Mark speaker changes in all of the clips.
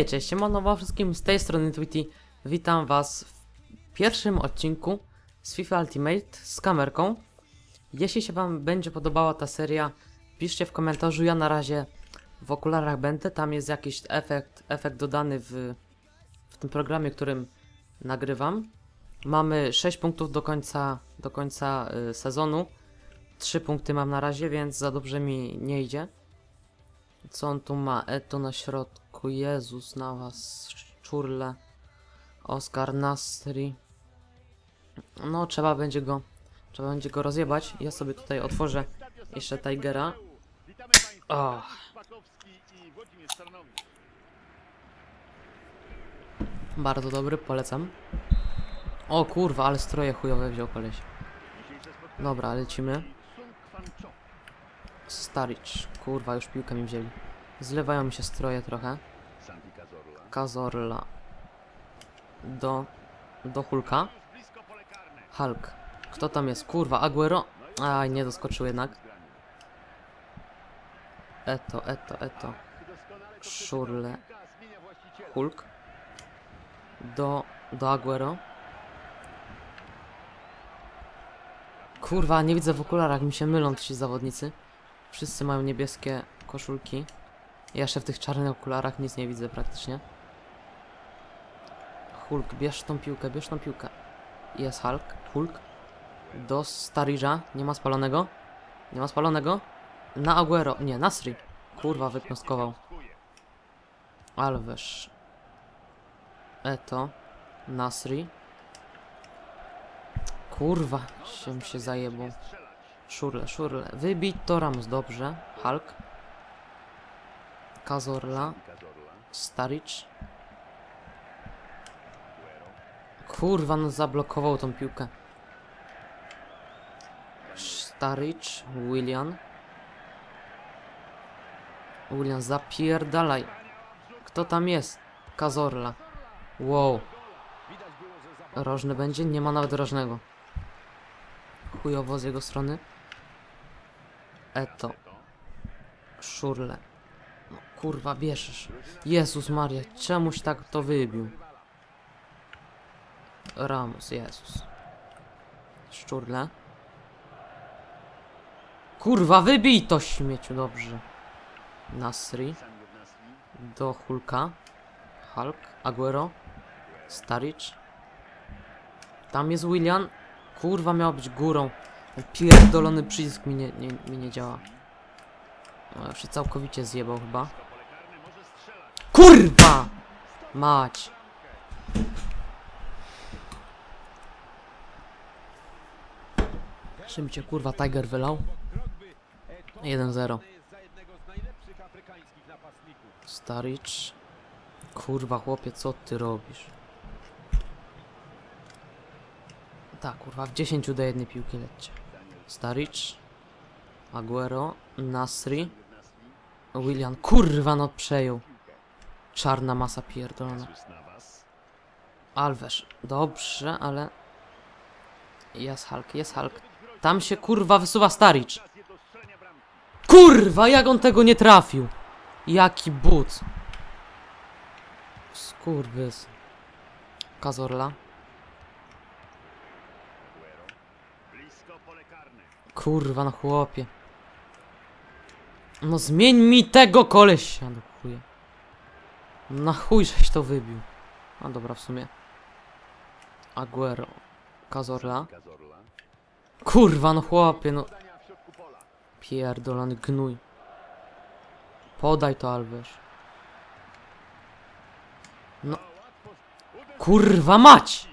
Speaker 1: Hej, cześć, siemano wszystkim, z tej strony Tweety. Witam was w pierwszym odcinku z FIFA Ultimate z kamerką. Jeśli się wam będzie podobała ta seria, piszcie w komentarzu, ja na razie w okularach będę, tam jest jakiś efekt, efekt dodany w, w tym programie, którym nagrywam. Mamy 6 punktów do końca, do końca y, sezonu, 3 punkty mam na razie, więc za dobrze mi nie idzie. Co on tu ma? Eto na środku. Jezus na was. Czurle. Oskar Nastri. No, trzeba będzie go. Trzeba będzie go rozjebać. Ja sobie tutaj otworzę jeszcze Tigera.
Speaker 2: Witamy Państwa.
Speaker 1: O,
Speaker 2: Pakowski i Włodzimierz Sarnowicz.
Speaker 1: bardzo dobry, polecam. O kurwa, ale stroje chujowe wziął koleś. Dobra, lecimy. Staricz. Kurwa, już piłkę mi wzięli. Zlewają mi się stroje trochę. Kazorla. Do. Do Hulka. Hulk. Kto tam jest? Kurwa, Aguero. Aj, nie doskoczył jednak. Eto, eto, eto. Szurle. Hulk. Do, do Aguero. Kurwa, nie widzę w okularach, mi się mylą ci zawodnicy. Wszyscy mają niebieskie koszulki. Ja jeszcze w tych czarnych okularach nic nie widzę praktycznie. Hulk, bierz tą piłkę, bierz tą piłkę. Jest Hulk, Hulk. Do Starija, nie ma spalonego. Nie ma spalonego. Na Aguero, nie, Nasri. Kurwa, wypnostkował. Alves. Eto. Nasri. Kurwa, się się zajebał. Szurle, szurle. Wybić to Ramos, dobrze. Hulk. Kazorla. Staricz. Kurwa, no zablokował tą piłkę. Staricz, William. William, zapierdalaj. Kto tam jest? Kazorla. Wow. Rożny będzie? Nie ma nawet rożnego. Chujowo z jego strony. Eto. Szurle. Kurwa, bierzesz. Jezus Maria, czemuś tak to wybił? Ramos, Jezus. Szczurle. Kurwa, wybij to śmieciu, dobrze. Nasri. Do Hulka. Hulk. Aguero. Staricz. Tam jest William. Kurwa, miał być górą. Ten pierdolony przycisk mi nie, nie, mi nie działa. No, się całkowicie zjebał chyba.
Speaker 2: Pole karne może strzelać.
Speaker 1: Kurwa! Mać. Czym cię kurwa Tiger wylał? 1-0. Staricz. Kurwa chłopie, co ty robisz? Tak, kurwa, w 10 do jednej piłki lećcie. Staricz. Aguero. Nasri. William. Kurwa, no przejął. Czarna masa pierdolona. Alves. Dobrze, ale... Jest Hulk, jest Hulk. Tam się kurwa wysuwa Staricz. Kurwa, jak on tego nie trafił? Jaki but. Skurwys. Kazorla. Kurwa, no chłopie. No zmień mi tego kolesia, chuja. Na chuj, żeś to wybił. A dobra, w sumie. Aguero. Kazorla. Kurwa, no chłopie, no. Pierdolony gnój. Podaj to, Alves. No. Kurwa mać!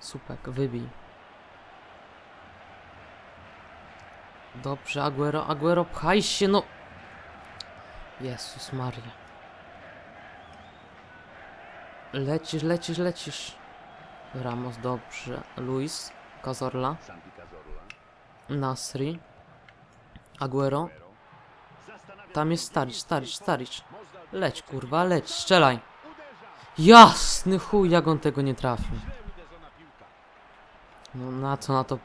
Speaker 1: Supek, wybij. Dobrze, Aguero, Aguero, pchaj się, no. Jezus Maria. Lecisz, lecisz, lecisz. Ramos, dobrze. Luis, Cazorla. Nasri, Aguero. Tam jest Staricz, Staricz.
Speaker 2: Można
Speaker 1: Leć, kurwa, leć, strzelaj. Jasny chuj, jak on tego nie trafił. No na co, na to...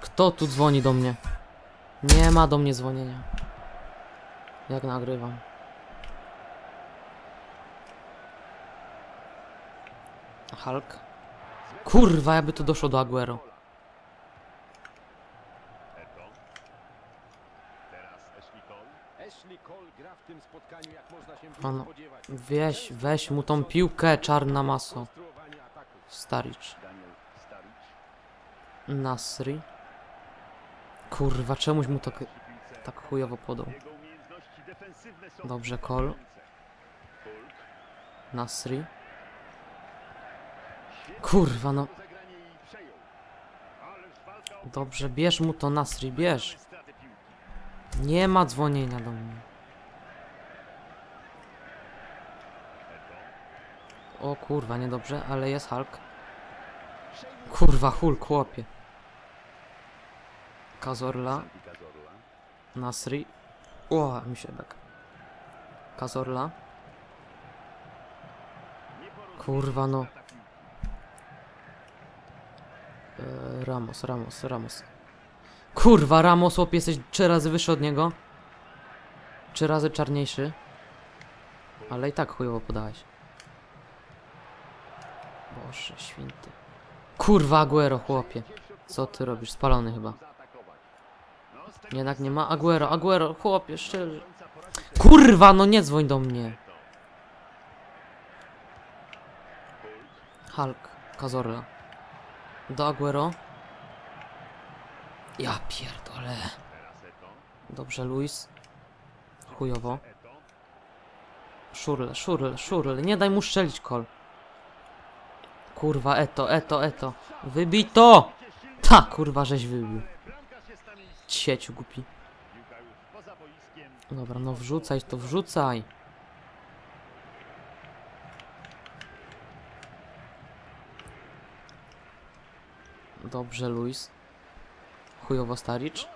Speaker 1: Kto tu dzwoni do mnie? Nie ma do mnie dzwonienia. Jak nagrywam. Hulk. Kurwa, jakby to doszło do Aguero.
Speaker 3: Spodziewać.
Speaker 1: Weź, weź mu tą piłkę, czarna maso. Staricz. Nasri. Kurwa, czemuś mu to tak chujowo podał. Dobrze.
Speaker 2: Hulk.
Speaker 1: Nasri. Kurwa, no. Dobrze, bierz mu to Nasri, bierz. Nie ma dzwonienia do mnie. O kurwa, niedobrze, ale jest Hulk. Kurwa, Hulk, chłopie. Kazorla. Nasri. O, mi się tak. Kazorla. Kurwa, no. Ramos, Ramos, Ramos. Kurwa, Ramos, chłopie, jesteś trzy razy wyższy od niego. Trzy razy czarniejszy. Ale i tak chujowo podałeś. Boże święty. Kurwa, Aguero, chłopie. Co ty robisz? Spalony chyba. Jednak nie ma Aguero, Aguero, chłopie, szczerze. Kurwa, no nie dzwoń do mnie.
Speaker 2: Hulk,
Speaker 1: Kazorla. Do Aguero. Ja pierdolę. Dobrze, Luis. Chujowo.
Speaker 2: Eto.
Speaker 1: Szurle, szurle, szurle. Nie daj mu strzelić kol. Kurwa, eto, eto, eto. Wybij to! Ta, kurwa, żeś wybił. Cieciu głupi. Dobra, no wrzucaj to, wrzucaj. Dobrze, Luis. Chujowo Staricz.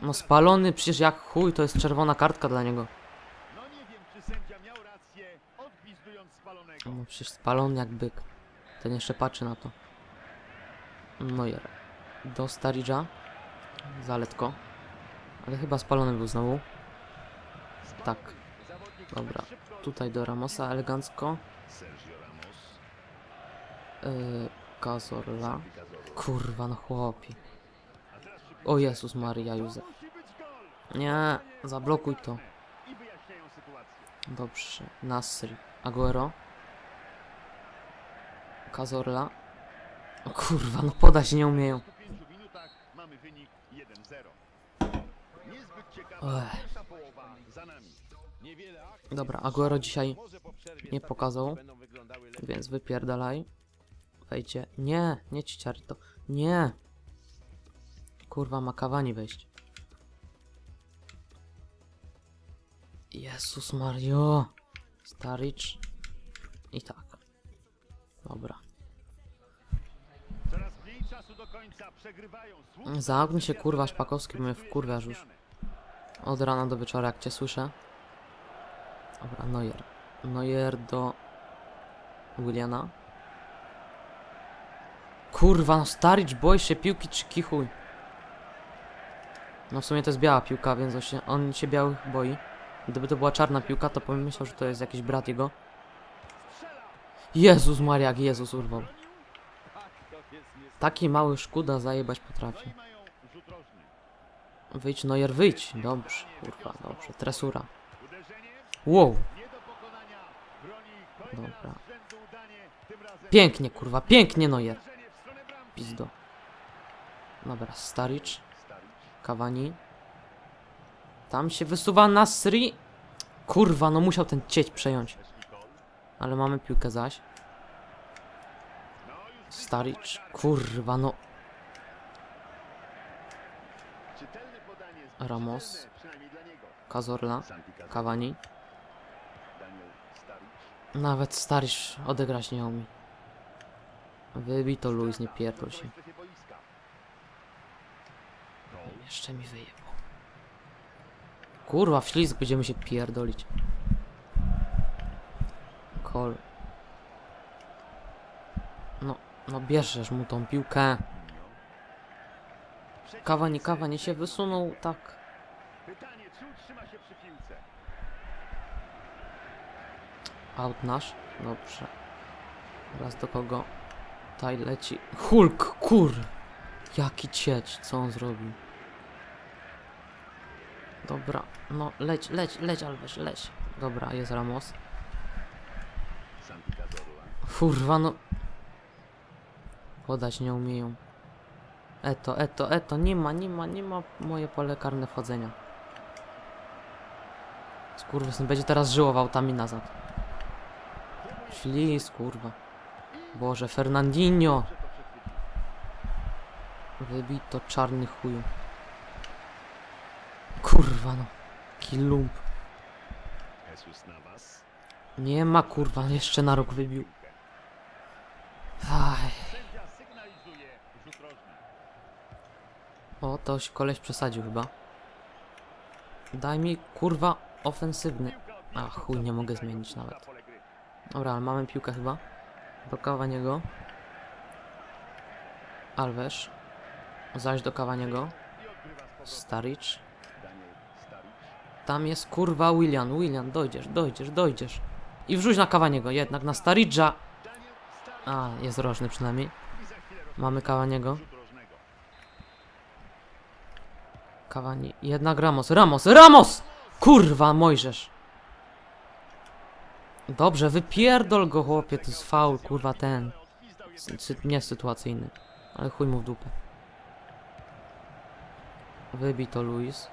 Speaker 2: No,
Speaker 1: spalony, przecież jak chuj, to jest czerwona kartka dla niego.
Speaker 2: No nie wiem, czy sędzia miał rację, odgwizdując spalonego.
Speaker 1: No przecież spalony jak byk. Ten jeszcze patrzy na to. No i do Staridża. Zaletko. Ale chyba spalony był znowu. Tak. Dobra. Tutaj do Ramosa elegancko. Yy, Kazorla. Kurwa no chłopi. O Jezus Maria Józef. Nie, zablokuj to. Dobrze. Nasri. Aguero. Kazorla. O kurwa, no podać nie umieją.
Speaker 2: W 105 minutach mamy wynik 1-0. Niezbyt ciekawa
Speaker 1: Ech. Dobra, Aguero dzisiaj nie pokazał. Więc wypierdalaj. Wejdzie. Nie, nie cieciary to. Nie. Kurwa, ma kawani wejść. Jezus Mario. Staricz. I tak. Dobra.
Speaker 2: Coraz mniej czasu do końca przegrywają. Słuszna
Speaker 1: Zamknij się kurwa. Szpakowski, bo mnie wkurwiasz już. Od rana do wieczora, jak cię słyszę. Dobra, Neuer. Neuer do Williana. Kurwa, no Staricz, boisz się piłki czy kichuj? No w sumie to jest biała piłka, więc się, on się białych boi. Gdyby to była czarna piłka, to bym myślał, że to jest jakiś brat jego. Jezus Maria, jak Jezus urwał.
Speaker 3: Tak.
Speaker 1: Taki mały szkuda zajebać potrafi. Wyjdź Neuer, wyjdź. Dobrze, kurwa, dobrze. Tresura. Wow. Dobra. Pięknie, kurwa, pięknie Neuer. Pizdo. Dobra, Staricz,
Speaker 2: Staric.
Speaker 1: Cavani. Tam się wysuwa Nasri. Kurwa, no musiał ten cieć przejąć. Ale mamy piłkę zaś. Staricz, kurwa, no. Ramos. Kazorla,
Speaker 2: Staric.
Speaker 1: Nawet Staricz odegrać nie umie. Wybij to Luis, nie pierdol się. Jeszcze mi wyjebał. Kurwa, w ślizg będziemy się pierdolić. Kol. No, no bierzesz mu tą piłkę. Kawa nie kawa, nie się wysunął tak. Out nasz. Dobrze. Teraz do kogo? Taj leci. Hulk, kur! Jaki cieć, co on zrobił? Dobra, no leć, leć, leć Alves, leć. Dobra, jest Ramos. Kurwa, no. Podać nie umieją. Eto, eto, eto, nie ma, nie ma, nie ma moje pole karne wchodzenia. Skurwysyn będzie teraz żyło autami nazad. Ślis, kurwa. Boże, Fernandinho. Wybij to czarny chuju. Kurwa no. Kilump. Nie ma kurwa, jeszcze na rok wybił. Aj. O, toś koleś przesadził chyba. Daj mi kurwa ofensywny. A chuj, nie mogę zmienić
Speaker 2: Na
Speaker 1: nawet. Dobra, ale mamy piłkę chyba. Do Kawaniego. Alves. Zaś do Kawaniego. Staricz. Tam jest kurwa William. William, dojdziesz, dojdziesz, dojdziesz. I wrzuć na Kawaniego, jednak na Staridża.
Speaker 2: Daniel Staric.
Speaker 1: A, jest rożny przynajmniej. Mamy Kawaniego. Kawani. Jednak Ramos. Ramos! Ramos! Kurwa, Mojżesz. Dobrze, wypierdol go chłopie, to jest faul, kurwa ten. Sy nie sytuacyjny. Ale chuj mu w dupę. Wybij to Luis.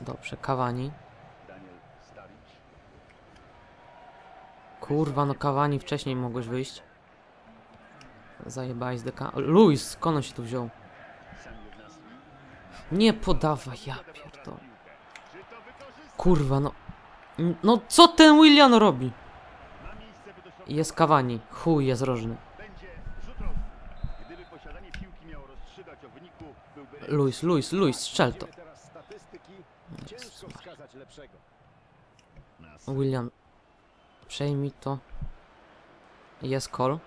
Speaker 1: Dobrze, Kawani. Kurwa, no Kawani wcześniej mogłeś wyjść. Zajebałeś deka. Luis, skąd on się tu wziął? Nie podawaj, ja pierdolę. Kurwa, no. No co ten William robi? Jest Kawani. Chuj, jest rożny. Luis, Luis, Luis, strzel to. William, przejmij to. Jest call.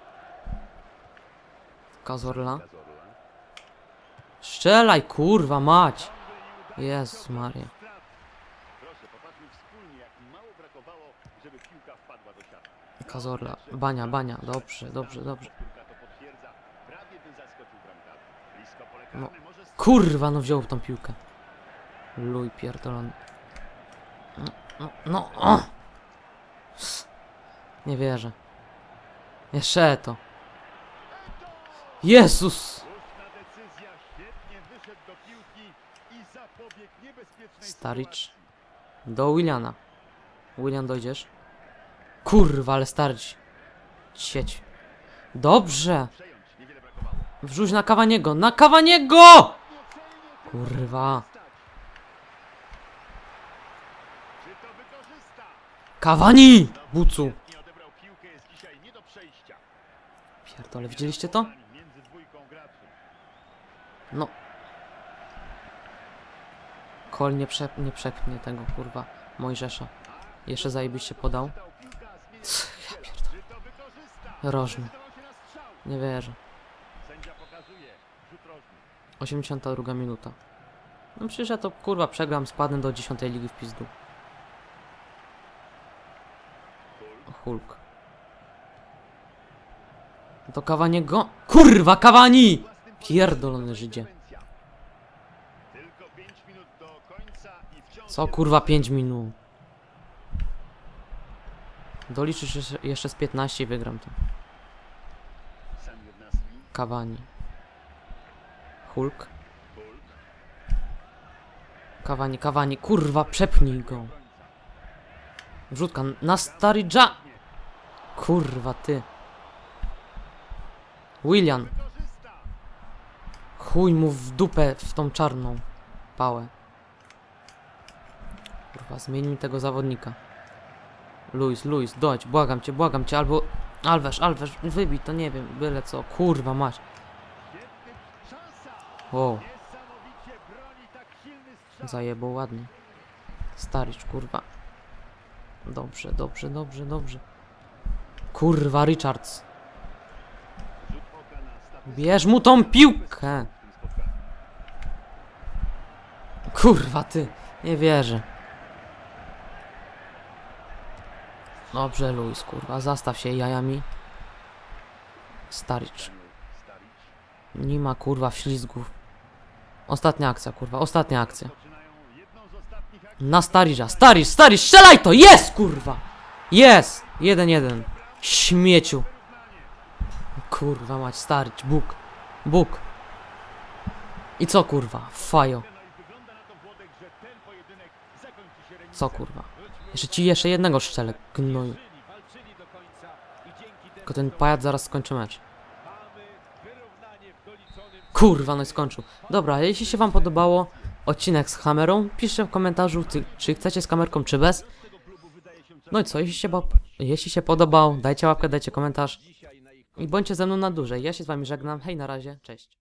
Speaker 1: Kazorla. Strzelaj, kurwa mać! Jezus Maria. Kazorla, bania, bania, dobrze, dobrze, dobrze. No. Kurwa, no wziął tą piłkę. Luj pierdolony. No, no, no! Nie wierzę. Jeszcze to. Jezus!
Speaker 2: Słuszna decyzja, świetnie wyszedł do piłki i zapobiegł niebezpiecznej
Speaker 1: Staric.
Speaker 2: sytuacji.
Speaker 1: Do Williana. William, dojdziesz? Kurwa, ale starć. Sieć. Dobrze! Wrzuć na Kawaniego! Na Kawaniego! Kurwa. Kawani! Bucu! Pierdole, widzieliście to? No. Kol nie, przep nie przepnie tego, kurwa, Mojżesza. Jeszcze zajebiście podał.
Speaker 2: Zmienia
Speaker 1: Ja pierdolę.
Speaker 2: To?
Speaker 1: Rożny. Nie wierzę.
Speaker 2: Sędzia pokazuje. Rzut rożny.
Speaker 1: 82 minuta. No przecież ja to kurwa przegram, spadnę do 10 ligi w pizdu. Hulk. Do Kawaniego. Kurwa, Kawani! Pierdolony Żydzie.
Speaker 2: interwencja. Tylko 5 minut do końca i wciąż
Speaker 1: Co kurwa
Speaker 2: do
Speaker 1: 5 minut? Doliczysz jeszcze, z 15 i wygram to. Kawani. Hulk. Kawani, Kawani. Kurwa, przepnij go. Wrzutka na Staridża. Kurwa, ty. William. Chuj mu w dupę w tą czarną pałę. Kurwa, zmień mi tego zawodnika. Luis, Luis, dojdź, błagam cię, błagam cię, albo... Alwesz, Alwesz, wybij to, nie wiem, byle co, kurwa
Speaker 2: szansa.
Speaker 1: Wow, zajebał ładnie. Staricz, kurwa. Dobrze, dobrze, dobrze, dobrze. Kurwa, Richards. Bierz mu tą piłkę! Kurwa, ty, nie wierzę. Dobrze, Luis, kurwa, zastaw się jajami. Staricz. Nie ma, kurwa, wślizgów. Ostatnia akcja, kurwa, ostatnia akcja. Na Starisza, Starisz, Starisz, strzelaj to! Jest, kurwa! Jest! Jeden, jeden. Śmieciu. Kurwa mać, Staricz, Bóg. Bóg. I co, kurwa? Fajo. Co, kurwa? Jeszcze ci jeszcze jednego
Speaker 3: dzięki temu
Speaker 1: Tylko ten pajac zaraz skończy mecz. Kurwa, no i skończył. Dobra, jeśli się wam podobało odcinek z kamerą, piszcie w komentarzu, ty, czy chcecie z kamerką, czy bez. No i co, jeśli się, jeśli się podobał, dajcie łapkę, dajcie komentarz. I bądźcie ze mną na dłużej. Ja się z wami żegnam. Hej, na razie. Cześć.